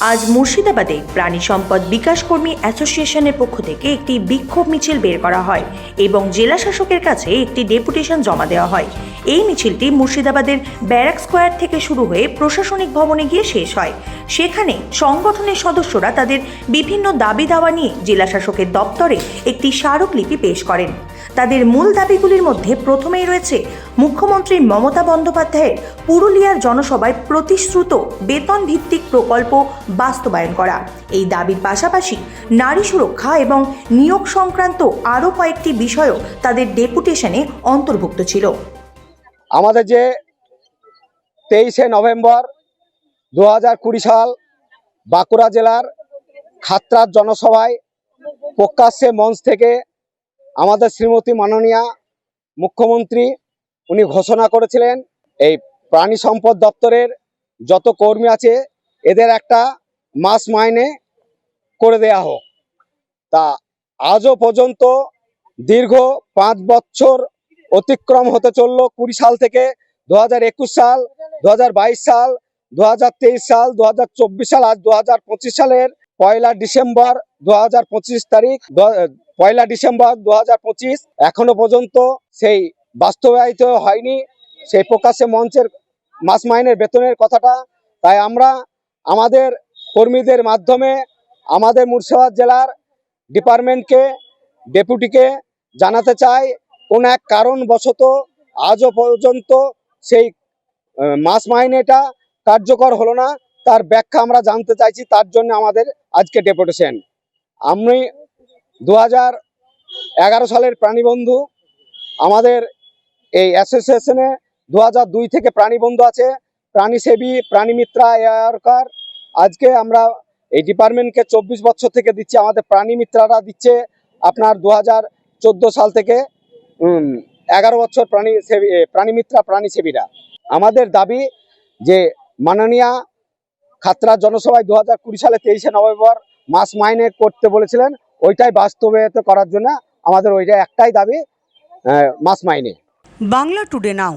আজ মুর্শিদাবাদে প্রাণী সম্পদ বিকাশ কর্মী অ্যাসোসিয়েশনের পক্ষ থেকে একটি বিক্ষোভ মিছিল বের করা হয় এবং জেলা শাসকের কাছে একটি ডেপুটেশন জমা দেওয়া হয়। এই মিছিলটি মুর্শিদাবাদের ব্যারাক স্কোয়ার থেকে শুরু হয়ে প্রশাসনিক ভবনে গিয়ে শেষ হয়। সেখানে সংগঠনের সদস্যরা তাদের বিভিন্ন দাবি দাওয়া নিয়ে জেলা শাসকের দপ্তরে একটি স্মারকলিপি পেশ করেন। তাদের মূল দাবিগুলির মধ্যে প্রথমেই রয়েছে, মুখ্যমন্ত্রী মমতা বন্দ্যোপাধ্যায়ের পুরুলিয়ার জনসভায় প্রতিশ্রুত বেতন ভিত্তিক প্রকল্প বাস্তবায়ন করা। এই দাবির পাশাপাশি নারী সুরক্ষা এবং নিয়োগ সংক্রান্ত আরও কয়েকটি বিষয়ও তাদের ডেপুটেশনে অন্তর্ভুক্ত ছিল। আমাদের যে তেইশে নভেম্বর দু হাজার কুড়ি সাল বাঁকুড়া জেলার খাতড়ার জনসভায় প্রকাশ্যে মঞ্চ থেকে আমাদের শ্রীমতী মাননীয়া মুখ্যমন্ত্রী উনি ঘোষণা করেছিলেন, এই প্রাণী সম্পদ দপ্তরের যত কর্মী আছে এদের একটা মাস মাইনে করে দেয়া হোক। তা আজও পর্যন্ত দীর্ঘ পাঁচ বছর অতিক্রম হতে চলল কুড়ি সাল থেকে দু হাজার একুশ সাল, দু হাজার বাইশ সাল, দু হাজার তেইশ সাল, দু হাজার চব্বিশ সাল, আজ দু সালের পয়লা ডিসেম্বর দু হাজার পঁচিশ তারিখ পয়লা ডিসেম্বর দু এখনও পর্যন্ত সেই বাস্তবায়িত হয়নি, সেই প্রকাশ্যে মঞ্চের মাস মাইনের বেতনের কথাটা। তাই আমরা আমাদের কর্মীদের মাধ্যমে আমাদের মুর্শিদাবাদ জেলার ডিপার্টমেন্টকে, ডেপুটিকে জানাতে চাই কোন এক কারণবশত আজও পর্যন্ত সেই মাস মাইনেটা কার্যকর হলো না। তার ব্যাখ্যা আমরা জানতে চাইছি, তার জন্য আমাদের আজকে ডেপুটেশন। আমি দু এগারো সালের প্রাণীবন্ধু, আমাদের এই অ্যাসোসিয়েশনে দু দুই থেকে প্রাণীবন্ধু আছে। প্রাণীসেবী, প্রাণীমিত্রা এয়ারকার আজকে আমরা এই ডিপার্টমেন্টকে চব্বিশ বছর থেকে দিচ্ছি, আমাদের প্রাণীমিত্রারা দিচ্ছে আপনার দু সাল থেকে। এগারো বছর প্রাণী সেবী প্রাণীমিত্রা প্রাণীসেবীরা আমাদের দাবি যে মাননীয়া খাতরা জনসভায় দু হাজার কুড়ি সালে তেইশে নভেম্বর মাস মাইনে করতে বলেছিলেন, ওইটাই বাস্তবায়িত করার জন্য আমাদের ওইটা একটাই দাবি মাস মাইনে। Bangla today now.